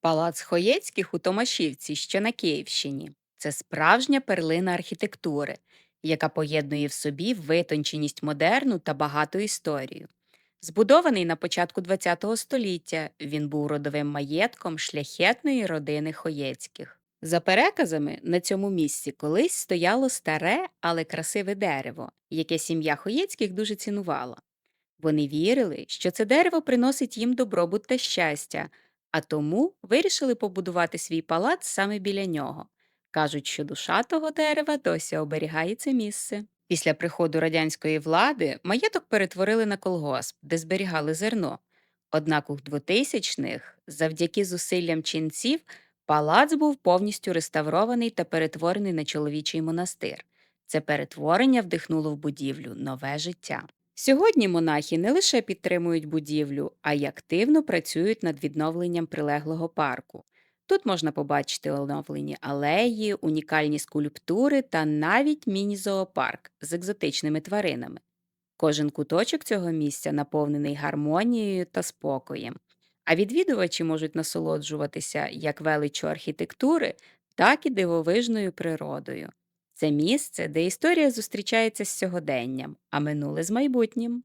Палац Хоєцьких у Томашівці, що на Київщині, це справжня перлина архітектури, яка поєднує в собі витонченість модерну та багату історію. Збудований на початку ХХ століття, він був родовим маєтком шляхетної родини Хоєцьких. За переказами, на цьому місці колись стояло старе, але красиве дерево, яке сім'я Хоєцьких дуже цінувала. Вони вірили, що це дерево приносить їм добробут та щастя, а тому вирішили побудувати свій палац саме біля нього. Кажуть, що душа того дерева досі оберігає це місце. Після приходу радянської влади маєток перетворили на колгосп, де зберігали зерно. Однак у 2000-х, завдяки зусиллям ченців, палац був повністю реставрований та перетворений на чоловічий монастир. Це перетворення вдихнуло в будівлю нове життя. Сьогодні монахи не лише підтримують будівлю, а й активно працюють над відновленням прилеглого парку. Тут можна побачити оновлені алеї, унікальні скульптури та навіть міні-зоопарк з екзотичними тваринами. Кожен куточок цього місця наповнений гармонією та спокоєм, а відвідувачі можуть насолоджуватися як величчю архітектури, так і дивовижною природою. Це місце, де історія зустрічається з сьогоденням, а минуле з майбутнім.